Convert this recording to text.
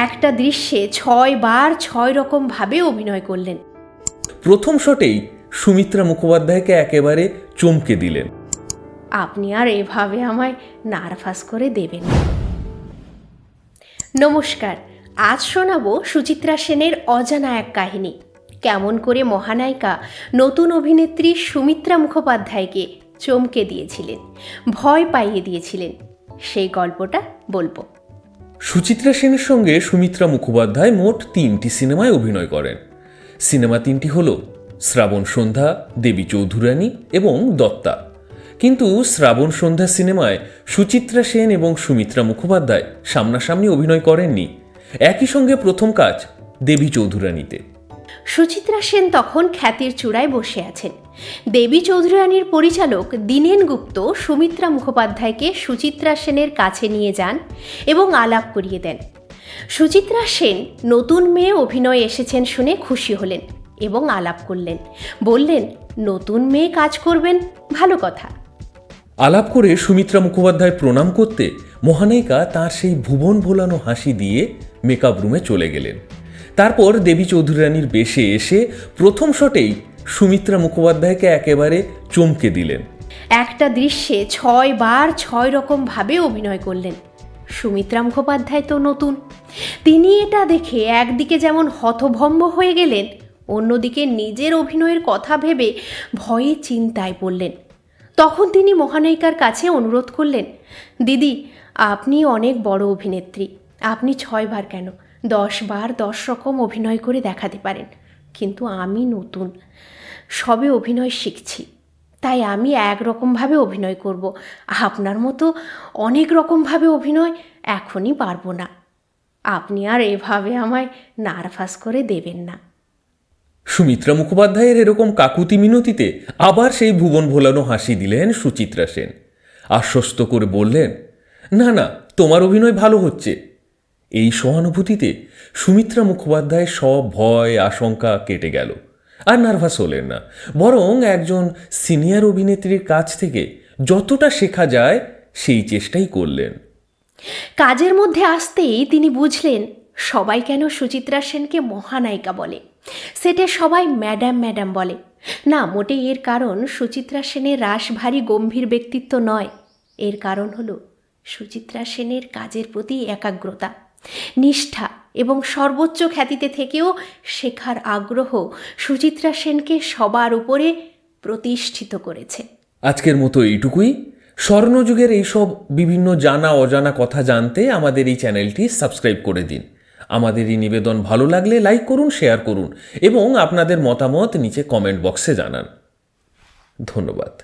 একটা দৃশ্যে ছয় বার ছয় রকম ভাবে অভিনয় করলেন। প্রথম শটেই সুমিত্রা মুখোপাধ্যায়কে একেবারে চমকে দিলেন। আপনি আর এভাবে আমায় নার্ভাস করে দেবেন। নমস্কার আজ শোনাবো সুচিত্রা সেনের অজানা এক কাহিনী। কেমন করে মহানায়িকা নতুন অভিনেত্রী সুমিত্রা মুখোপাধ্যায়কে চমকে দিয়েছিলেন ভয় পাইয়ে দিয়েছিলেন সেই গল্পটা বলব। সুচিত্রা সেনের সঙ্গে সুমিত্রা মুখোপাধ্যায় মোট তিনটি সিনেমায় অভিনয় করেন। সিনেমা তিনটি হল শ্রাবণ সন্ধ্যা, দেবী চৌধুরানী এবং দত্তা। কিন্তু শ্রাবণ সন্ধ্যা সিনেমায় সুচিত্রা সেন এবং সুমিত্রা মুখোপাধ্যায় সামনাসামনি অভিনয় করেননি। একই সঙ্গে প্রথম কাজ দেবী চৌধুরানীতে। সুচিত্রা সেন তখন খ্যাতির চূড়ায় বসে আছেন। দেবী চৌধুরানীর পরিচালক দীনেন গুপ্ত সুমিত্রা মুখোপাধ্যায়কে সুচিত্রা সেনের কাছে নিয়ে যান এবং আলাপ করিয়ে দেন। সুচিত্রা সেন নতুন মেয়ে অভিনয়ে এসেছেন শুনে খুশি হলেন এবং আলাপ করলেন। বললেন, নতুন মেয়ে কাজ করবেন? ভালো কথা। আলাপ করে সুমিত্রা মুখোপাধ্যায় প্রণাম করতে মহানায়িকা তার সেই ভুবন ভোলানো হাসি দিয়ে মেকআপ রুমে চলে গেলেন। তারপর দেবী চৌধুরানীর বেশে এসে প্রথম শটেই সুমিত্রা মুখোপাধ্যায়কে একেবারে চমকে দিলেন। একটা দৃশ্যে ছয় বার ছয় রকম ভাবে অভিনয় করলেন। সুমিত্রা মুখোপাধ্যায় তো নতুন। তিনি এটা দেখে একদিকে যেমন হতভম্ব হয়ে গেলেন, অন্যদিকে নিজের অভিনয়ের কথা ভেবে ভয়ে চিন্তায় পড়লেন। তখন তিনি মহানায়িকার কাছে অনুরোধ করলেন, দিদি, আপনি অনেক বড় অভিনেত্রী, আপনি ছয়বার কেন? দশ বার দশ রকম অভিনয় করে দেখাতে পারেন। কিন্তু আমি নতুন। সবে অভিনয় শিখছি। তাই আমি একরকমভাবে অভিনয় করব। আপনার মতো অনেক রকমভাবে অভিনয় এখনই পারব না। আপনি আর এভাবে আমায় নার্ভাস করে দেবেন না। সুমিত্রা মুখোপাধ্যায়ের এরকম কাকুতি মিনতিতে আবার সেই ভুবন ভোলানো হাসি দিলেন সুচিত্রা সেন। আশ্বস্ত করে বললেন, না না, তোমার অভিনয় ভালো হচ্ছে। এই সহানুভূতিতে সুমিত্রা মুখোপাধ্যায় সব ভয়, আশঙ্কা কেটে গেল। আর নার্ভাস হলেন না। বরং একজন সিনিয়র অভিনেত্রীর কাছ থেকে যতটা শেখা যায়, সেই চেষ্টাই করলেন। কাজের মধ্যে আসতেই তিনি বুঝলেন, সবাই কেন সুচিত্রা সেনকে মহানায়িকা বলে? সেটে সবাই ম্যাডাম ম্যাডাম বলে। না মোটে এর কারণ সুচিত্রা সেনের রাস ভারী গম্ভীর ব্যক্তিত্ব নয়। এর কারণ হলো সুচিত্রা সেনের কাজের প্রতি একাগ্রতা। নিষ্ঠা এবং সর্বোচ্চ খ্যাতিতে থেকেও শেখার আগ্রহ সুচিত্রা সেনকে সবার উপরে প্রতিষ্ঠিত করেছে। আজকের মতো এইটুকুই। স্বর্ণযুগের এইসব বিভিন্ন জানা অজানা কথা জানতে আমাদের এই চ্যানেলটি সাবস্ক্রাইব করে দিন। আমাদের এই নিবেদন ভালো লাগলে লাইক করুন, শেয়ার করুন এবং আপনাদের মতামত নিচে কমেন্ট বক্সে জানান। ধন্যবাদ।